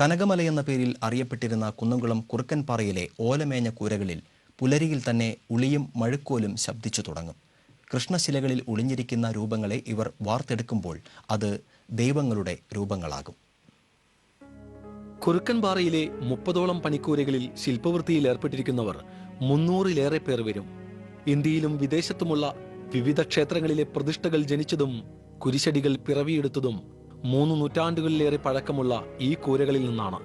കനകമലയെന്ന പേരിൽ അറിയപ്പെട്ടിരുന്ന കുന്നംകുളം കുറുക്കൻപാറയിലെ ഓലമേഞ്ഞ കൂരകളിൽ പുലരിയിൽ തന്നെ ഉളിയും മഴുക്കോലും ശബ്ദിച്ചു തുടങ്ങും. കൃഷ്ണശിലകളിൽ ഒളിഞ്ഞിരിക്കുന്ന രൂപങ്ങളെ ഇവർ വാർത്തെടുക്കുമ്പോൾ അത് ദൈവങ്ങളുടെ രൂപങ്ങളാകും. കുറുക്കൻപാറയിലെ മുപ്പതോളം പണിക്കൂരകളിൽ ശില്പവൃത്തിയിൽ ഏർപ്പെട്ടിരിക്കുന്നവർ മുന്നൂറിലേറെ പേർ വരും. ഇന്ത്യയിലും വിദേശത്തുമുള്ള വിവിധ ക്ഷേത്രങ്ങളിലെ പ്രതിഷ്ഠകൾ ജനിച്ചതും കുരിശടികൾ പിറവിയെടുത്തതും മൂന്ന് നൂറ്റാണ്ടുകളിലേറെ പഴക്കമുള്ള ഈ കൂരകളിൽ നിന്നാണ്.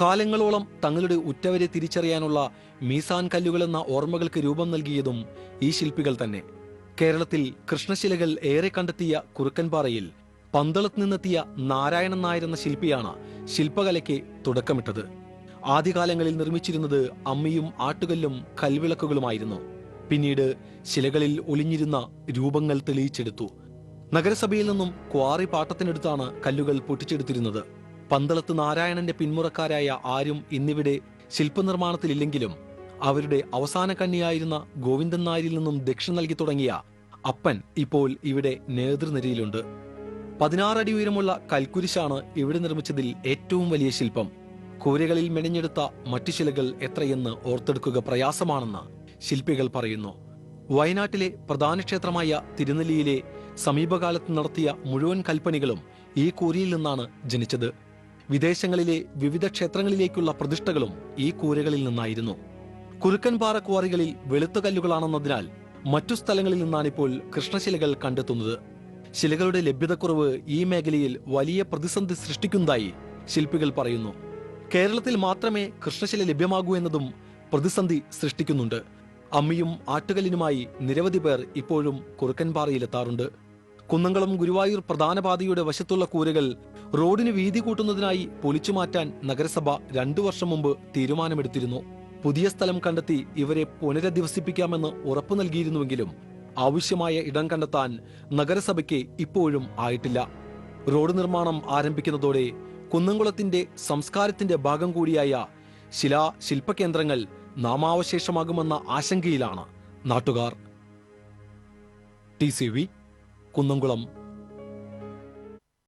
കാലങ്ങളോളം തങ്ങളുടെ ഉറ്റവരെ തിരിച്ചറിയാനുള്ള മീസാൻ കല്ലുകളെന്ന ഓർമ്മകൾക്ക് രൂപം നൽകിയതും ഈ ശില്പികൾ തന്നെ. കേരളത്തിൽ കൃഷ്ണശിലകൾ ഏറെ കണ്ടെത്തിയ കുറുക്കൻപാറയിൽ പന്തളത്ത് നിന്നെത്തിയ നാരായണൻ നായർ എന്ന ശില്പിയാണ് ശില്പകലയ്ക്ക് തുടക്കമിട്ടത്. ആദ്യകാലങ്ങളിൽ നിർമ്മിച്ചിരുന്നത് അമ്മിയും ആട്ടുകല്ലും കൽവിളക്കുകളുമായിരുന്നു. പിന്നീട് ശിലകളിൽ ഒളിഞ്ഞിരുന്ന രൂപങ്ങൾ തെളിയിച്ചെടുത്തു. നഗരസഭയിൽ നിന്നും ക്വാറി പാട്ടത്തിനെടുത്താണ് കല്ലുകൾ പൊട്ടിച്ചെടുത്തിരുന്നത്. പന്തളത്ത് നാരായണന്റെ പിന്മുറക്കാരായ ആരും ഇന്നിവിടെ ശില്പനിർമ്മാണത്തിലില്ലെങ്കിലും അവരുടെ അവസാന കണ്ണിയായിരുന്ന ഗോവിന്ദൻ നായരിൽ നിന്നും ദക്ഷിണ നൽകി തുടങ്ങിയ അപ്പൻ ഇപ്പോൾ ഇവിടെ നേതൃനിരയിലുണ്ട്. പതിനാറടി ഉയരമുള്ള കൽക്കുരിശാണ് ഇവിടെ നിർമ്മിച്ചതിൽ ഏറ്റവും വലിയ ശില്പം. കൂരകളിൽ മെനഞ്ഞെടുത്ത മറ്റു ശിലകൾ എത്രയെന്ന് ഓർത്തെടുക്കുക പ്രയാസമാണെന്ന് ശില്പികൾ പറയുന്നു. വയനാട്ടിലെ പ്രധാന ക്ഷേത്രമായ തിരുനെല്ലിയിലെ സമീപകാലത്ത് നടത്തിയ മുഴുവൻ കൽപ്പനികളും ഈ കൂരയിൽ നിന്നാണ് ജനിച്ചത്. വിദേശങ്ങളിലെ വിവിധ ക്ഷേത്രങ്ങളിലേക്കുള്ള പ്രതിഷ്ഠകളും ഈ കൂരകളിൽ നിന്നായിരുന്നു. കുറുക്കൻപാറ ക്വാറികളിൽ വെളുത്ത കല്ലുകളാണെന്നതിനാൽ മറ്റു സ്ഥലങ്ങളിൽ നിന്നാണിപ്പോൾ കൃഷ്ണശിലകൾ കണ്ടെത്തുന്നത്. ശിലകളുടെ ലഭ്യതക്കുറവ് ഈ മേഖലയിൽ വലിയ പ്രതിസന്ധി സൃഷ്ടിക്കുന്നതായി ശില്പികൾ പറയുന്നു. കേരളത്തിൽ മാത്രമേ കൃഷ്ണശില ലഭ്യമാകൂ എന്നതും പ്രതിസന്ധി സൃഷ്ടിക്കുന്നുണ്ട്. അമ്മിയും ആറ്റുകല്ലിനുമായി നിരവധി പേർ ഇപ്പോഴും കുറുക്കൻപാറയിലെത്താറുണ്ട് കുന്നംകുളം ഗുരുവായൂർ പ്രധാന പാതയുടെ വശത്തുള്ള കൂരകൾ റോഡിന് വീതി കൂട്ടുന്നതിനായി പൊളിച്ചു മാറ്റാൻ നഗരസഭ രണ്ടു വർഷം മുമ്പ് തീരുമാനമെടുത്തിരുന്നു. പുതിയ സ്ഥലം കണ്ടെത്തി ഇവരെ പുനരധിവസിപ്പിക്കാമെന്ന് ഉറപ്പു നൽകിയിരുന്നുവെങ്കിലും ആവശ്യമായ ഇടം കണ്ടെത്താൻ നഗരസഭയ്ക്ക് ഇപ്പോഴും ആയിട്ടില്ല. റോഡ് നിർമ്മാണം ആരംഭിക്കുന്നതോടെ കുന്നംകുളത്തിന്റെ സംസ്കാരത്തിന്റെ ഭാഗം കൂടിയായ ശിലാ ശില്പകേന്ദ്രങ്ങൾ നാമാവശേഷമാകുമെന്ന ആശങ്കയിലാണ് നാട്ടുകാർ. T C V Kunnamkulam